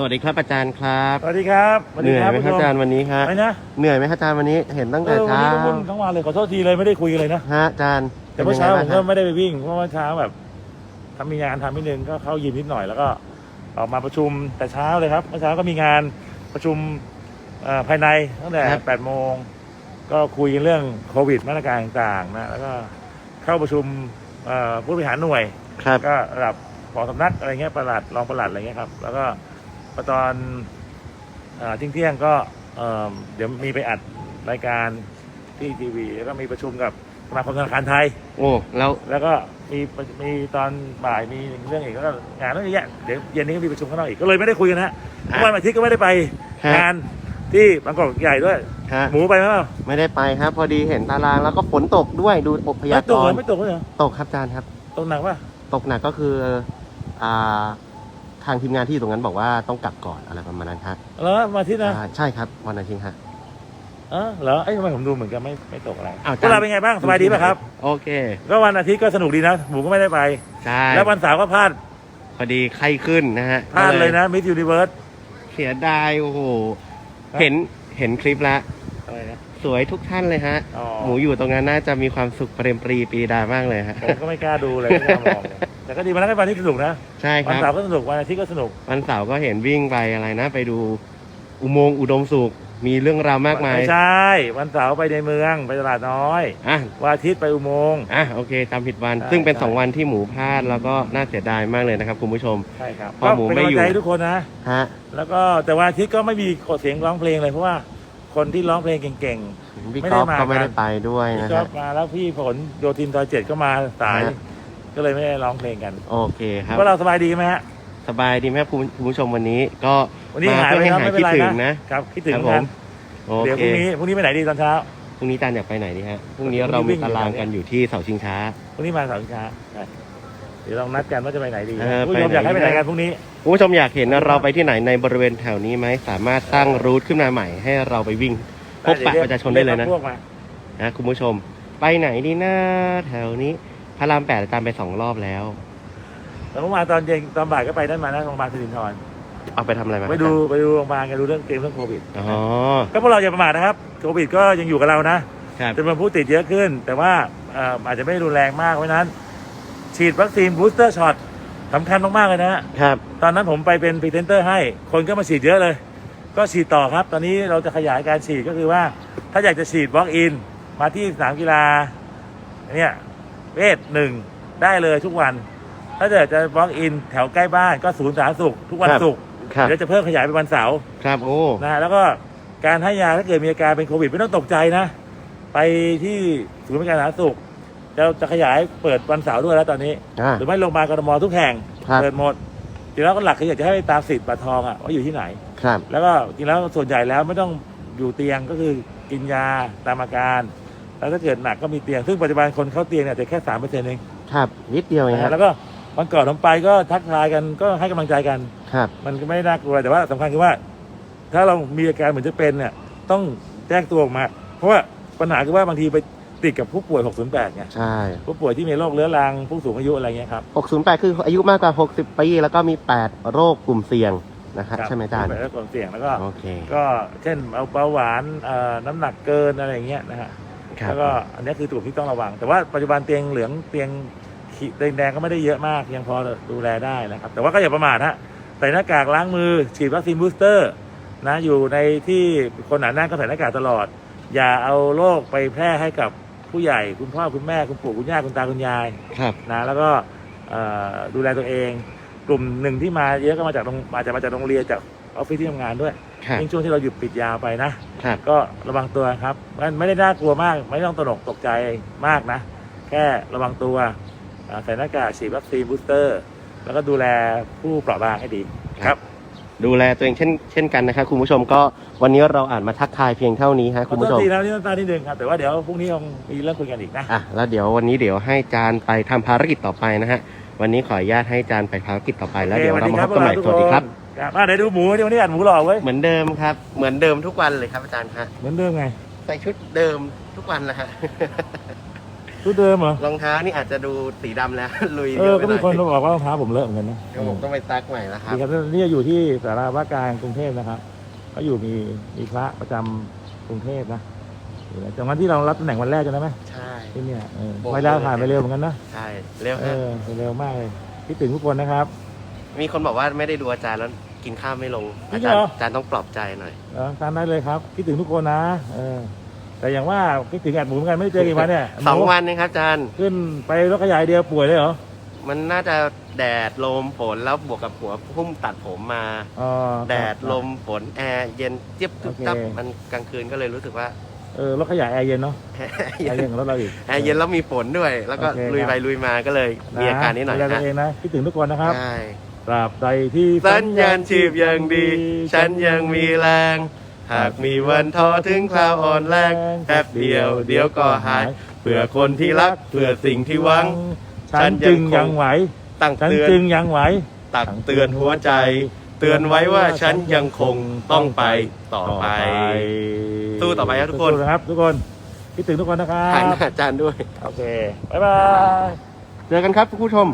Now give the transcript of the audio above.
สวัสดีครับอาจารย์ครับสวัสดีครับสวัสเหดีนื่อยครับไหมครับอาจารย์วันนี้ครับไม่นะเหนื่อยไหมครับอาจารย์วันนี้เห็นตั้งเอแต่อวันเช้านี้ก็วุ่นทั้งวันเลยขอโทษทีเลยไม่ได้คุยกันเลยนะฮะอาจารย์แต่เมื่อเช้าป็ผนมไงก็บ้างครับไม่ได้ไปวิ่งเพราะว่าเช้าแบบทำมีงานทำนิดนึงก็เข้ายิมนิดหน่อยแล้วก็ออกมาประชุมแต่เช้าเลยครับเมื่อเช้าก็มีงานประชุมเอ่อภายในตั้งแต่8โมงก็คุยกันเรื่องโควิดมาตรการต่างๆนะแล้วก็เข้าประชุมเอ่อผู้บริหารหน่วย ครับ ก็ระดับผอสำนักอะไรเงี้ยประหลัดรองประหลัดอะไรเงี้ยครับ แล้วก็พอ ตอนเอ่อเที่ยงๆก็เอ่อเดี๋ยวมีไปอัดรายการที่ทีวีแล้วก็มีประชุมกับสมาคมธนาคารไทย โอ้แล้วแล้วก็มีมีตอนบ่ายมีเรื่องอีกแล้วก็งานเรื่องเยอะแยะเดี๋ยวเย็นนี้ก็มีประชุมข้างนอกอีกก็เลยไม่ได้คุยกันนะทุกวันอาทิตย์ก็ไม่ได้ไปฮะงานที่บางกอกใหญ่ด้วยฮะหมูไปไหมเปล่าไม่ได้ไปครับ พอดีเห็นตารางแล้วก็ฝนตกด้วยดูอบพไม่ยาตกกเหรรอณ์ไม่ตกเลยเหรอตกครับอาจารย์ครับ ตกหนักป่ะตกหนักก็คืออ่า ทางทีมงานที่อยู่ตรงนั้นบอกว่าต้องกลับก่อนอะไรประมาณนั้นครับแล้วมาที่นะอ่าใช่ครับวันอาทิตย์ฮะเออเหรอไอ้ยทำไมผมดูเหมือนกันไม่ไม่ตกอะไรอ้าวพวกเราเป็นไงบ้างสบายดีป่ะครับ โอเค ก็วันอาทิตย์ก็สนุกดีนะหมูก็ไม่ได้ไป ใช่แล้ววันเสาร์ก็พลาดพอดีไข้ขึ้นนะฮะพลาดก็เลยนะมิสยูนิเวิร์ส เสียดายโอ้โหครับเห็นเห็นคลิปแล้ว อะไรนะ สวยทุกท่านเลยฮะ อ๋อ หมูอยู่ตรงนั้นน่าจะมีความสุขเปรมปรีปีดามากเลยฮะ ผมก็ไม่กล้าดูเลยไม่กล้ามองเลย แต่ก็ดีวันนั้นก็วันที่สนุกนะใช่ควันรับ เสาร์ก็สนุกวันอาทิตย์ก็สนุกวันเสาร์ก็เห็นวิ่งไปอะไรนะ ไปดูอุโมงค์อุดมสุข มีเรื่องราวมากมาย ไม่ใช่วันเสาร์ไปในเมืองไปตลาดน้อยอะ วันอาทิตย์ไปอุโมงค์ อะ โอเค ตามผิดวัน ใช่ซึ่งเป็น ใช่สองวันที่หมูพลาด แล้วก็น่าเสียดายมากเลยนะครับ คุณผู้ชม ใช่ครับพอหมูก็เป็นไม่กำลัอยู่ งใจให้ทุกคนนะ ฮะ แล้วก็แต่วันอาทิตย์ก็ไม่มีกดเสียงร้องเพลงเลยเพราะว่าคนที่ร้องเพลงเก่ง พี่ไม่กได้อล์ฟมาก็ไม่กัได้นไปด้วยๆนะก็ฮะมาแล้วพี่ผลโยทินซอยเจ็ดก็มาสายฮะ ก็เลยไม่ได้ร้องเพลงกันโอเคครับพวกเราสบายดีไหมฮะสบายดีไหมครับคุณคุณผู้ชมวันนี้ก็วันนี้มาหายเพื่อไปให้ครับหายไม่เป็คินดไรถึงนะนะครับคิดถึงครับเหมือนผกันมโอเดี๋ยวเคพรุ่งนี้พรุ่งนี้ไปไหนดีตอนเช้าพรุ่งนี้จันอยากไปไหนดีฮะพรุ่งนี้พรุ่งนี้เราวิ่มีงตารางอยู่กันอยู่ที่เสาชิงช้าพรุ่งนี้มาเสาร์ช้าใช่เดี๋ยวลองนัดกันว่าจะไปไหนดีเออผู้ชมไปไหนอยากให้ไปไหนดีนะกันพรุ่งนี้คุณผู้ชมอยากเห็นเราไปที่ไหนในบริเวณแถวนี้ไหมสามารถตั้งรูทขึ้นมาใหม่ให้เราไปวิ่งพบปะประชาชนได้เลยนะพวกมานะคุณผู้ชม ไปไหนดีนะแถวนี้ พระรามแปดอาจารย์ไปสองรอบแล้ว แล้วเมื่อวานตอนเย็นตอนบ่ายก็ไปนั่นมานะโรงพยาบาลสิรินทรเอาไปทำอะไรมาไปดูไปดูโรงพยาบาลกันดูเรื่องเกมเรื่องโควิดอ๋อก็พวกเราอย่าประมาทนะครับโควิดก็ยังอยู่กับเรานะครับ จำนวนผู้ติดเยอะขึ้น แต่ว่าเอ่ออาจจะไม่รุนแรงมากเพราะฉะนั้น ฉีดวัคซีนบูสเตอร์ช็อตสำคัญมากๆเลยนะฮะ ครับ ตอนนั้นผมไปเป็นพรีเซนเตอร์ให้ คนก็มาฉีดเยอะเลย ก็ฉีดต่อครับ ตอนนี้เราจะขยายการฉีดก็คือว่า ถ้าอยากจะฉีด walk in มาที่สนามกีฬาเนี่ย เวทหนึ่งได้เลยทุกวัน ถ้าเกิดจะ walk in แถวใกล้บ้านก็ศูนย์สาธารณสุขทุกวันครับ ศุกร์ครับ เดี๋ยวจะเพิ่มขยายเป็นวันเสาร์ครับ โอ้ นะฮะแล้วก็การให้ยาถ้าเกิดมีอาการเป็นโควิดไม่ต้องตกใจนะ ไปที่ศูนย์บริการสาธารณสุขจะจะขยายเปิดวันเสาร์ด้วยแล้วตอนนี้ อ่า หรือไม่โรงพยาบาลกรทมทุกแห่งครับ เปิดหมดจริงแล้วก็หลักคืออยากจะให้ไปตามสิทธิ์บัตรทองอะว่าอยู่ที่ไหน ครับ แล้วก็จริงแล้วส่วนใหญ่แล้วไม่ต้องอยู่เตียงก็คือกินยาตามอาการ แล้วถ้าเกิดหนักก็มีเตียงซึ่งปัจจุบันคนเข้าเตียงเนี่ยแต่แค่สามเปอร์เซ็นต์เองครับ นิดเดียวเองนะครัฮะบแล้วก็วันก่อนผมไปก็ทักทายกันก็ให้กำลังใจกัน ครับ มันก็ไม่น่ากลัวแต่ว่าสำคัญคือว่า ถ้าเรามีอาการเหมือนจะเป็นเนี่ย ต้องแจ้งตัวออกมา เพราะว่าปัญหาคือว่าบางทีไปติดกับผู้ป่วย 608ไงใช่ ผู้ป่วยที่มีโรคเรื้อรังผู้สูงอายุอะไรเงี้ยครับ 608 คืออายุมากกว่า 60 ปี แล้วก็มี 8 โรคกลุ่มเสี่ยงนะครับใช่ไหมอาจารย์แล้วความเสี่ยงแล้วก็ โอเค ก็เช่นเอาเบาหวานเอ่อน้ำหนักเกินอะไรเงี้ยนะฮะ ครับแล้วก็อันนี้คือกลุ่มที่ต้องระวัง แต่ว่าปัจจุบันเตียงเหลืองเตียงขีดแดงๆก็ไม่ได้เยอะมาก ยังพอดูแลได้นะครับ แต่ว่าก็อย่าประมาทฮะใส่หน้ากากล้างมือ ฉีดวัคซีนบูสเตอร์นะอยู่ในที่คนหนาแน่นก็ใส่หน้ากากตลอด อย่าเอาโรคไปแพร่ให้กับผู้ใหญ่คุณพ่อคุณแม่คุณปู่คุณย่าคุณตาคุณยายครับนะแล้วก็เอ่อดูแลตัวเอง กลุ่มหนึ่งที่มาเยอะก็มาจากโรงอาจจะมาจากโรงเรียนจากออฟฟิศที่ทำงานด้วยครับยิ่งช่วงที่เราหยุดปิดยาวไปนะ ครับ ก็ระวังตัวครับมันไม่ได้น่ากลัวมาก ไม่ต้องตระหนกตกใจมากนะ แค่ระวังตัวอ่าใส่หน้ากากฉีดวัคซีนบูสเตอร์ แล้วก็ดูแลผู้เปราะบางให้ดีครับ ดูแลตัวเองเช่นเช่นกันนะครับคุณผู้ชมก็วันนี้เราอ่านมาทักทายเพียงเท่านี้ฮะขคุอณโทผู้ชษมทีนะที่น้ำตานิดนึงครับ แต่ว่าเดี๋ยวพรุ่งนี้คงมีเรื่องคุยกันอีกนะ อะแล้วเดี๋ยววันนี้เดี๋ยวให้จานไปทำภารกิจต่อไปนะฮะ วันนี้ขออนุญาตให้จานไปภารกิจต่อไปแล้วเดี๋ยวเรามาพบกันใหม่สวัสดีครับ ครับอะไหนดูหมูเดี๋ยววันนี้อัดหมูหล่อเว้ยเหมือนเดิมครับ เหมือนเดิมทุกวันเลยครับอาจารย์ฮะเหมือนเดิมไงใส่ชุดเดิมทุกวันนะฮะ ชุดเดิมเหรอรองเท้านี่อาจจะดูสีดำแล้ว ลุยเอเยออะไปก็หน่มีอยคนมาบอกว่ารองเท้าผมเลอะเหมือนกันนะเดี๋ยวผมต้องไปซักใหม่แล้วครับดีครับนี่อยู่ที่สาราว่าการกรุงเทพนะครับเขาอยู่มีมีพระประจำกรุงเทพนะอยู่นะจังหวัดที่เรารับตำแหน่งวันแรกจำได้ไหมใช่ ที่เนี่ยเออโบกเวลามือผ่านไปเร็วเหมือนกันนะใช่เร็วเอฮะอไปเร็วมากเลยคิดถึงทุกคนนะครับ มีคนบอกว่าไม่ได้ดูอาจารย์แล้วกินข้าวไม่ลง จริอางเหรจารอย์อาจารย์ต้องปลอบใจหน่อย เออตามได้เลยครับคิดถึงทุกคนนะเออแต่อย่างว่าคิดถึงแอดหมูเหมือนกันไม่ได้เจอกี่วันเนี่ยสองหมูวันนะครับอาจารย์ ขึ้นไปรถขยายเดียวป่วยเลยเหรอมันน่าจะแดดลมฝนแล้วบวกกับหัวพุ่มตัดผมมา อ๋อ แดดลมฝนแอร์เย็นเจี๊ยบจุ๊บโอเคจับมันกลางคืนก็เลยรู้สึกว่า เออรถขยายแอร์เย็นเนาะแอร์แอร์เย็นของรถเราอีก แอร์เย็นแล้วมีฝนด้วย แล้วก็โอเคลุยไปครับลุยมาก็เลยมีอาการนี้หน่อยดูแลตัวฮะเองนะคิดถึงทุกคนนะครับ ใช่ ตราบใดที่สัญญาณชีพยังดี ฉันยังมีแรง หากมีวันท้อถึงคราวอ่อนแรงแป๊บเดียว เดี๋ยวก็หาย เพื่อคนที่รักเพื่อสิ่งที่หวัง ฉันจึงยังไหวตั้งฉันเตือนจึงยังไหวตักเตือนหัวใจ เตือนไว้ว่าฉันยังคงต้องไปต่อไปสู้ต่อไปครับทุกคนสู้นะครับ ทุกคนคิดถึงทุกคนนะครัถ่ายหบน้าอาจารย์ด้วย โอเค บ๊ายบาย เจอกันครับคุณผู้ชม